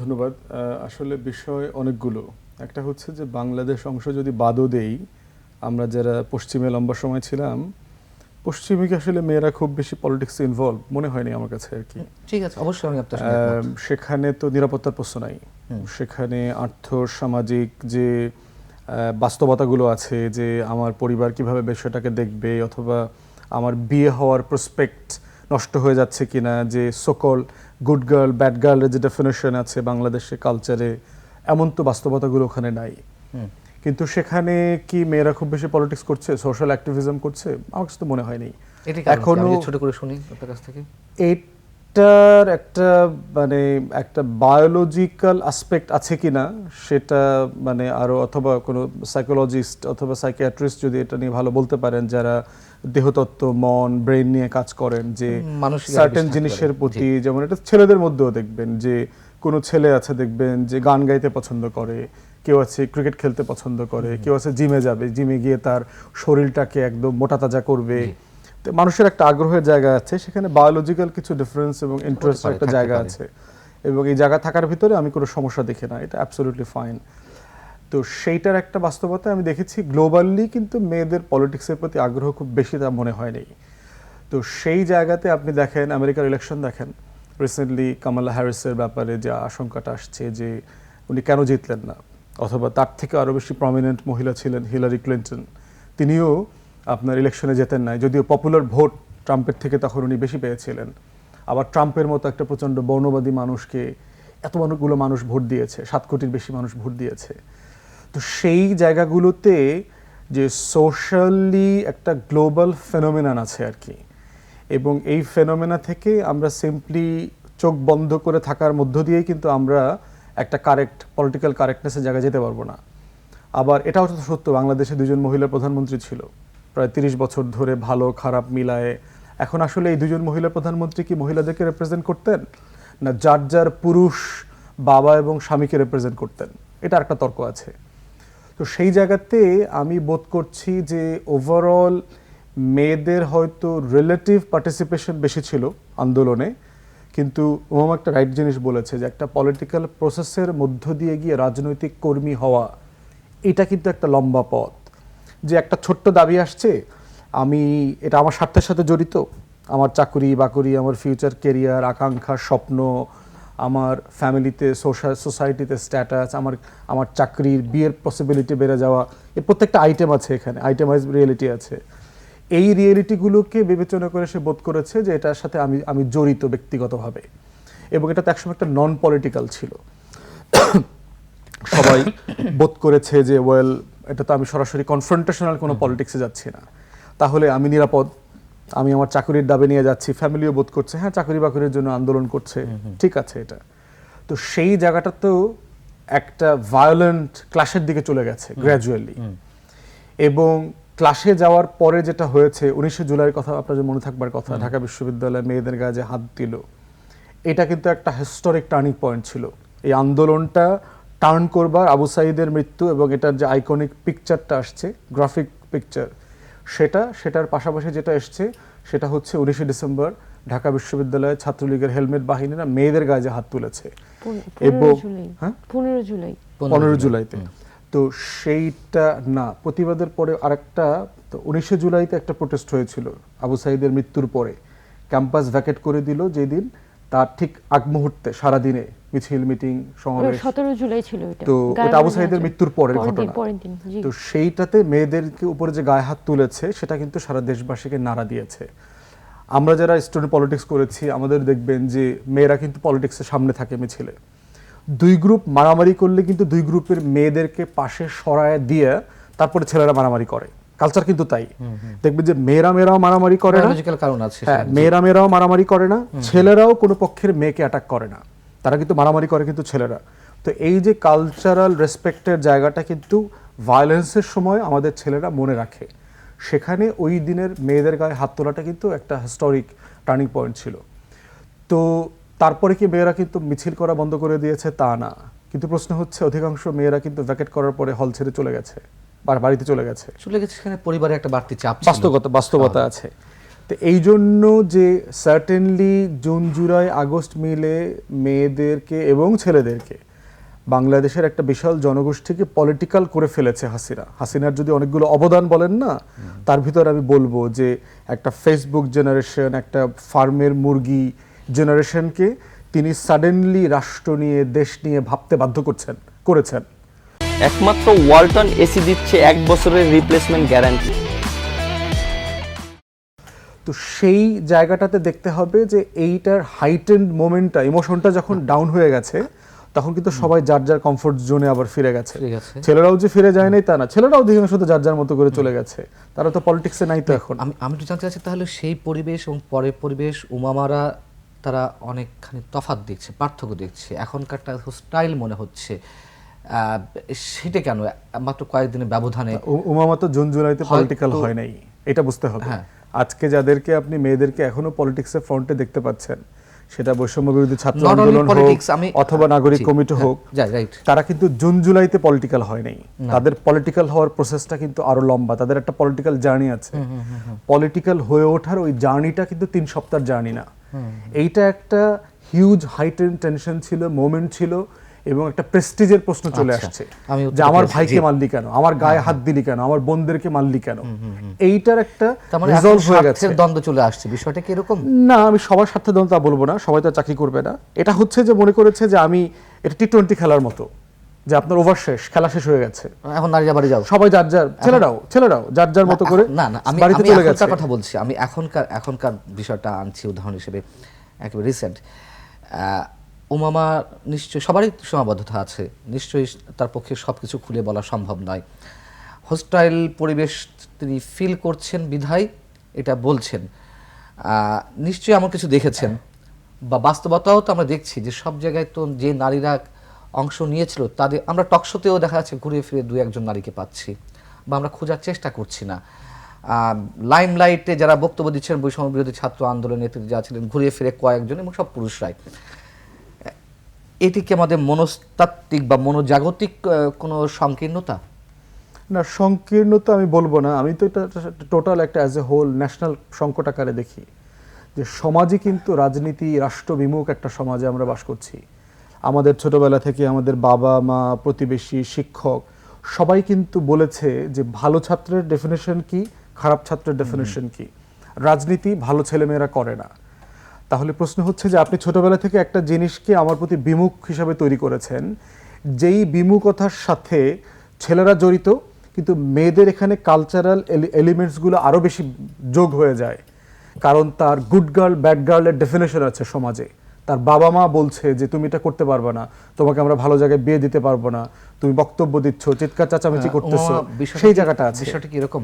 ধন্যবাদ। আসলে বিষয় অনেকগুলো। একটা হচ্ছে যে বাংলাদেশ অংশ যদি বাদও দেই আমরা যারা পশ্চিমে লম্বা সময় ছিলাম পশ্চিমে কি আসলে মেয়েরা খুব বেশি পলিটিক্সে ইনভলভ মনে হয়নি আমার কাছে আর কি। ঠিক আছে অবশ্যই আমি আপনার সেখানে তো নিরাপত্তার প্রশ্ন নাই। সেখানে আর্থ সামাজিক যে বাস্তবতাগুলো আছে যে আমার পরিবার কীভাবে বিষয়টাকে দেখবে অথবা আমার বিয়ে হওয়ার প্রসপেক্ট নষ্ট হয়ে যাচ্ছে কিনা যে সকল গুড গার্ল ব্যাড গার্লের যে ডেফিনেশন আছে বাংলাদেশে কালচারে এমন তো বাস্তবতাগুলো ওখানে নাই। কিন্তু সেখানে কি মেয়েরা খুব বেশি পলিটিক্স করছে সোশ্যাল অ্যাক্টিভিজম করছে? আমার কাছে তো মনে হয়নি এখনো- ছোট করে শুনি আপনার কাছ থেকে। এটার একটা মানে একটা বায়োলজিক্যাল আসপেক্ট আছে কিনা সেটা মানে আরও অথবা কোনো সাইকোলজিস্ট অথবা সাইকিয়াট্রিস্ট যদি এটা নিয়ে ভালো বলতে পারেন যারা দেহতত্ত্ব মন ব্রেন নিয়ে কাজ করেন যে সার্টেন জিনিসের প্রতি যেমন এটা ছেলেদের মধ্যেও দেখবেন যে কোনো ছেলে আছে দেখবেন যে গান গাইতে পছন্দ করে কেউ আছে ক্রিকেট খেলতে পছন্দ করে কেউ আছে জিমে যাবে জিমে গিয়ে তার শরীরটাকে একদম মোটা তাজা করবে মানুষের একটা আগ্রহের জায়গা আছে সেখানে বায়োলজিক্যাল কিছু ডিফারেন্স এবং ইন্টারেস্ট একটা জায়গা আছে। এবং এই জায়গা থাকার ভিতরে আমি কোনো সমস্যা দেখি না এটা অ্যাবসলিউটলি ফাইন তো সেইটার একটা বাস্তবতা আমি দেখেছি গ্লোবালি কিন্তু মেয়েদের পলিটিক্সের প্রতি আগ্রহ খুব বেশি তা মনে হয়নি তো সেই জায়গাতে আপনি দেখেন আমেরিকার ইলেকশন দেখেন রিসেন্টলি কামালা হ্যারিসের ব্যাপারে যে আশঙ্কাটা আসছে যে উনি কেন জিতলেন না অথবা তার থেকে আরও বেশি প্রমিনেন্ট মহিলা ছিলেন হিলারি ক্লিন্টন তিনিও আপনার ইলেকশনে যেতেন নাই। যদিও পপুলার ভোট ট্রাম্পের থেকে তখন উনি বেশি পেয়েছিলেন। আবার ট্রাম্পের মতো একটা প্রচণ্ড বর্ণবাদী মানুষকে এত অনেকগুলো মানুষ ভোট দিয়েছে, সাত কোটির বেশি মানুষ ভোট দিয়েছে। তো সেই জায়গাগুলোতে যে সোশ্যালি একটা গ্লোবাল ফেনোমেনান আছে আর কি। এবং এই ফেনোমেনা থেকে আমরা সিম্পলি চোখ বন্ধ করে থাকার মধ্য দিয়েই কিন্তু আমরা একটা কারেক্ট পলিটিক্যাল কারেক্টনেসের জায়গায় যেতে পারব না। আবার এটাও তো সত্য, বাংলাদেশে দুজন মহিলা প্রধানমন্ত্রী ছিল। প্রায় তিরিশ বছর ধরে ভালো, খারাপ মিলায়ে। এখন আসলে এই দুজন মহিলা প্রধানমন্ত্রী কি মহিলাদেরকে রিপ্রেজেন্ট করতেন? না যার যার পুরুষ, বাবা এবং স্বামীকে রিপ্রেজেন্ট করতেন? এটা একটা তর্ক আছে। তো সেই জায়গাতে আমি বোধ করছি যে ওভারঅল মেয়েদের হয়তো রিলেটিভ পার্টিসিপেশন বেশি ছিল আন্দোলনে। কিন্তু ওমাম একটা রাইট জিনিস বলেছে যে একটা পলিটিক্যাল প্রসেসের মধ্য দিয়ে গিয়ে রাজনৈতিক কর্মী হওয়া, এটা কিন্তু একটা লম্বা পথ। যে একটা ছোট্ট দাবি আসছে, আমি এটা আমার স্বার্থের সাথে জড়িত। আমার চাকরি বাকরি, আমার ফিউচার কেরিয়ার আকাঙ্ক্ষা, স্বপ্ন, আমার ফ্যামিলিতে সোশ্যাল সোসাইটিতে স্ট্যাটাস আমার আমার চাকরির বিয়ের পসিবিলিটি বেড়ে যাওয়া এর প্রত্যেকটা আইটেম আছে এখানে আইটেমাইজ রিয়েলিটি আছে। এই রিয়েলিটিগুলোকে বিবেচনা করে সে বোধ করেছে যে এটার সাথে আমি আমি জড়িত ব্যক্তিগতভাবে। এবং এটা তো একসময় একটা নন পলিটিক্যাল ছিল। সবাই বোধ করেছে যে ওয়েল এটা তো আমি সরাসরি কনফ্রন্টেশনাল কোনো পলিটিক্সে যাচ্ছি না। তাহলে আমি নিরাপদ আমি আমার চাকরির দাবি নিয়ে যাচ্ছি ফ্যামিলিও বোধ করছে হ্যাঁ চাকরি বাকরির জন্য আন্দোলন করছে ঠিক আছে এটা। তো সেই জায়গাটা তো একটা ভায়োলেন্ট ক্লাসের দিকে চলে গেছে গ্র্যাজুয়ালি এবং ক্লাসে যাওয়ার পরে যেটা হয়েছে উনিশে জুলাইয়ের কথা আপনাদের মনে থাকবার কথা ঢাকা বিশ্ববিদ্যালয়ে মেয়েদের গায়ে হাত দিল এটা কিন্তু একটা হিস্টোরিক টার্নিং পয়েন্ট ছিল। এই আন্দোলনটা টার্ন করবার আবু সাইদের মৃত্যু এবং এটার যে আইকনিক পিকচারটা আসছে গ্রাফিক পিকচার সেটা সেটার পাশাপাশি যেটা এসছে সেটা হচ্ছে উনিশে ডিসেম্বর ঢাকা বিশ্ববিদ্যালয়ে ছাত্রলীগের হেলমেট বাহিনীরা মেয়েদের গায়ে যে হাত তুলেছে। পনেরো এবং হ্যাঁ? পনেরো জুলাই। পনেরো জুলাইতে। তো সেইটা না প্রতিবাদের পরে আরেকটা তো উনিশে জুলাইতে একটা প্রোটেস্ট হয়েছিল আবু সাইদের মৃত্যুর পরে। ক্যাম্পাস ভ্যাকেট করে দিল যেদিন তার ঠিক আগ মুহূর্তে সারাদিনে। মিছিল মিটিং সমাবেশ। সতেরো জুলাই ছিল এটা তো ওটা আবু সাইদের মৃত্যুর পরের ঘটনা। তো সেইটাতে মেয়েদেরকে উপরে যে গায়ে হাত তুলেছে সেটা কিন্তু সারা দেশবাসীকে নাড়া দিয়েছে। আমরা যারা স্টুডেন্ট পলিটিক্স করেছি আমাদের দেখবেন যে মেয়েরা কিন্তু পলিটিক্সের সামনে থাকে মিছিলে। দুই গ্রুপ মারামারি করলে কিন্তু দুই গ্রুপের মেয়েদেরকে পাশে সরায় দিয়ে তারপরে ছেলেরা মারামারি করে। কালচার কিন্তু তাই। দেখবেন যে মেয়েরা মেয়েরাও মারামারি করে না। কারণ আছে হ্যাঁ মেয়েরা মেয়েরাও মারামারি করে না। ছেলেরাও কোনো পক্ষের মেয়েকে অ্যাটাক করে না। তারা কিন্তু মারামারি করে কিন্তু ছেলেরা। তো এই যে কালচারাল রেসপেক্টের জায়গাটা কিন্তু ভায়োলেন্সের সময় আমাদের ছেলেরা মনে রাখে। সেখানে ওই দিনের মেয়েদের গায়ে হাত তোলাটা কিন্তু একটা হিস্টোরিক টার্নিং পয়েন্ট ছিল। তো তারপরে কি মেয়েরা কিন্তু মিছিল করা বন্ধ করে দিয়েছে? তা না। কিন্তু প্রশ্ন হচ্ছে অধিকাংশ মেয়েরা কিন্তু ভ্যাকেট করার পরে হল ছেড়ে চলে গেছে বাড়িতে চলে গেছে। চলে গেছে সেখানে পরিবারে একটা বাড়তি চাপ বাস্তবতা বাস্তবতা আছে। তো এই জন্য যে সার্টেনলি জুন, জুলাই, আগস্ট মিলে মেয়েদেরকে এবং ছেলেদেরকে বাংলাদেশের একটা বিশাল জনগোষ্ঠীকে পলিটিক্যাল করে ফেলেছে হাসিনা। হাসিনার যদি অনেকগুলো অবদান বলেন না, তার ভিতর আমি বলব যে একটা ফেসবুক জেনারেশন একটা ফার্মের মুরগি জেনারেশনকে তিনি সাডেনলি রাষ্ট্র নিয়ে, দেশ নিয়ে ভাবতে বাধ্য করছেন, করেছেন। একমাত্র ওয়ালটন এসি দিচ্ছে এক বছরের রিপ্লেসমেন্ট গ্যারান্টি তো সেই জায়গাটাতে দেখতে হবে যে এইটার হাইটেন্ড মোমেন্টটা ইমোশনটা যখন ডাউন হয়ে গেছে তখন কিন্তু সবাই যার যার কমফোর্ট জোনে আবার ফিরে গেছে। ছেলেরাও যে ফিরে যায় নাই তা না। ছেলেরাও অধিকাংশ তো যার যার মতো করে চলে গেছে। তারা তো পলিটিক্সে নাই তো এখন। আমি আমি একটু জানতে চাচ্ছি তাহলে সেই পরিবেশ এবং পরের পরিবেশ উমামারা তারা অনেকখানি তফাৎ দেখছে পার্থক্য দেখছে। এখনকারটা স্টাইল মনে হচ্ছে। সেটা কেন? মাত্র কয়েকদিনের ব্যবধানে উমামা তো জুন জুলাইতে পলিটিক্যাল হয় নাই। এটা বুঝতে হবে। হ্যাঁ। আজকে যাদেরকে আপনি মেয়েদেরকে এখনও পলিটিক্সের ফ্রন্টে দেখতে পাচ্ছেন সেটা বৈষম্য বিরোধী ছাত্র আন্দোলন হোক অথবা নাগরিক কমিটি হ্যাঁ, হোক তারা কিন্তু জুন জুলাইতে পলিটিক্যাল হয় নাই। তাদের পলিটিক্যাল হওয়ার প্রসেসটা কিন্তু আরও লম্বা। তাদের একটা পলিটিক্যাল জার্নি আছে। পলিটিক্যাল হয়ে ওঠার ওই জার্নিটা কিন্তু তিন সপ্তাহের জার্নি না। এইটা একটা হিউজ হাইটেন টেনশন ছিল মোমেন্ট ছিল। এবং একটা প্রেস্টিজের প্রশ্ন চলে আচ্ছা, আসছে। যে আমার ভাইকে। মারলি কেন? আমার গায়ে হাত দিলি কেন? আমার বোনদেরকে মারলি কেন? এইটার একটা তার মানে রিজলভ হয়ে গেছে। দ্বন্দ্ব চলে আসছে। বিষয়টা কি এরকম? না আমি সবার স্বার্থে দ্বন্দ্ব তা বলব না। সবাই তো চাকরি করবে না। এটা হচ্ছে যে মনে করেছে যে আমি এটা টি টোয়েন্টি খেলার মতো। যে আপনার ওভার শেষ খেলা শেষ হয়ে গেছে। এখন নারী বাড়ি যাও। সবাই যার যার ছেলেরাও ছেলেরাও যার যার মতো করে না না আমি বাড়িতে চলে গেছে। কথা বলছি। আমি এখনকার এখনকার বিষয়টা আনছি উদাহরণ হিসেবে একেবারে রিসেন্ট উমামা নিশ্চয়ই, সবারই সীমাবদ্ধতা আছে। নিশ্চয়ই তার পক্ষে সব কিছু খুলে বলা সম্ভব নয়। হোস্টাইল পরিবেশ তিনি ফিল করছেন বিধায় এটা বলছেন। নিশ্চয়ই এমন কিছু দেখেছেন। বা বাস্তবতাও তো আমরা দেখছি যে সব জায়গায় তো যে নারীরা অংশ নিয়েছিল, তাদের আমরা টকশোতেও দেখা যাচ্ছে ঘুরে ফিরে দু একজন নারীকে পাচ্ছি বা আমরা খোঁজার চেষ্টা করছি না। লাইমলাইটে যারা বক্তব্য দিচ্ছেন বৈষম্য বিরোধী ছাত্র আন্দোলন, নেতৃত্বে যা ছিলেন ঘুরে ফিরে কয়েকজন এবং সব পুরুষরাই। এটি কি আমাদের মনস্তাত্ত্বিক বা মনোজাগতিক কোনো সংকীর্ণতা? না সংকীর্ণতা আমি বলব না। আমি তো এটা টোটাল একটা অ্যাজ এ হোল ন্যাশনাল সংকট আকারে দেখি। যে সমাজই কিন্তু রাজনীতি রাষ্ট্রবিমুখ একটা সমাজে আমরা বাস করছি। আমাদের ছোটবেলা থেকে আমাদের বাবা মা প্রতিবেশী শিক্ষক সবাই কিন্তু বলেছে যে ভালো ছাত্রের ডেফিনেশন কি খারাপ ছাত্রের ডেফিনেশন কি। রাজনীতি ভালো ছেলেমেয়েরা করে না। তাহলে প্রশ্ন হচ্ছে যে আপনি ছোটবেলা থেকে একটা জিনিসকে আমার প্রতি বিমুখ হিসাবে তৈরি করেছেন। যেই বিমুখতার সাথে ছেলেরা জড়িত কিন্তু মেয়েদের এখানে কালচারাল এলিমেন্টসগুলো আরও বেশি যোগ হয়ে যায়। কারণ তার গুড গার্ল ব্যাড গার্লের ডেফিনেশন আছে সমাজে। তার বাবা মা বলছে যে তুমি এটা করতে পারবে না। তোমাকে আমরা ভালো জায়গায় বিয়ে দিতে পারব না। তুমি বক্তব্য দিচ্ছ চিৎকার চাচামেচি করতেছো। সেই জায়গাটা আছে। বিষয়টা কি এরকম?